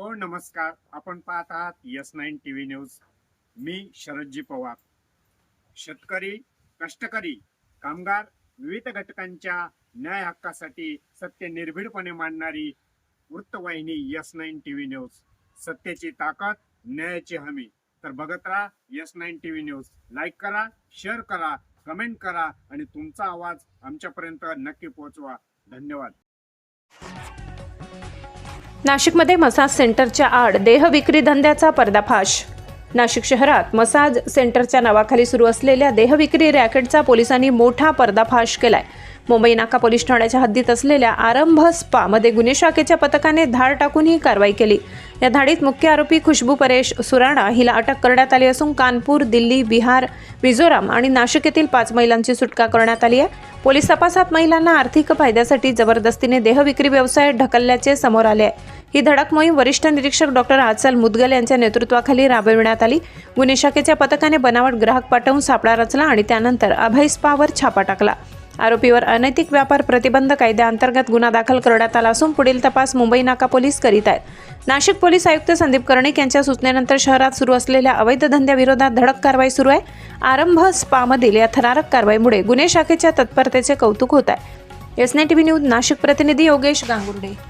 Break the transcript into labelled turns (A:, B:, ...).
A: हो नमस्कार. आपण पाहत आहात yes nine T V news. मी शरदजी पवार. शेतकरी कष्टकरी कामगार विविध घटकांच्या न्याय हक्कासाठी सत्य निर्भीडपणे मांडणारी वृत्तवाहिनी yes nine T V news. सत्याची ताकद न्यायाची हमी. तर बघत राहा yes nine T V news. Like करा शेअर करा कमेंट करा आणि तुमचा आवाज आमच्यापर्यंत नक्की पोहोचवा. धन्यवाद.
B: नाशिकमध्ये मसाज सेंटरच्या आड देह विक्री धंद्याचा पर्दाफाश नाशिक शहरात मसाज सेंटरच्या नावाखाली सुरू असलेल्या देहविक्री रॅकेटचा पोलिसांनी मोठा पर्दाफाश केलाय. मुंबई नाका पोलीस ठाण्याच्या हद्दीत असलेल्या आरंभ स्पामध्ये गुन्हे शाखेच्या पथकाने धाड टाकून ही कारवाई केली. या धाडीत मुख्य आरोपी खुशबू परेश सुराणा हिला अटक करण्यात आली असून कानपूर दिल्ली बिहार मिझोराम आणि नाशिक येथील पाच महिलांची सुटका करण्यात आली आहे. पोलीस तपासात महिलांना आर्थिक फायद्यासाठी जबरदस्तीने देहविक्री व्यवसाय ढकलल्याचे समोर आले आहे. ही धडक मोहीम वरिष्ठ निरीक्षक डॉक्टर आचल मुदगल यांच्या नेतृत्वाखाली राबविण्यात आली. गुन्हे शाखेच्या पथकाने बनावट ग्राहक पाठवून सापळा रचला आणि त्यानंतर अभय स्पावर छापा टाकला. आरोपीवर अनैतिक व्यापार प्रतिबंध कायद्याअंतर्गत गुन्हा दाखल करण्यात आला असून पुढील तपास मुंबई नाका पोलीस करीत आहेत. नाशिक पोलीस आयुक्त संदीप कर्णिक यांच्या सूचनेनंतर शहरात सुरू असलेल्या अवैध धंद्याविरोधात धडक कारवाई सुरू आहे. आरंभ स्पामधील या थरारक कारवाईमुळे गुन्हे शाखेच्या तत्परतेचे कौतुक होत आहे. एस टीव्ही न्यूज नाशिक प्रतिनिधी योगेश गांगुर्डे.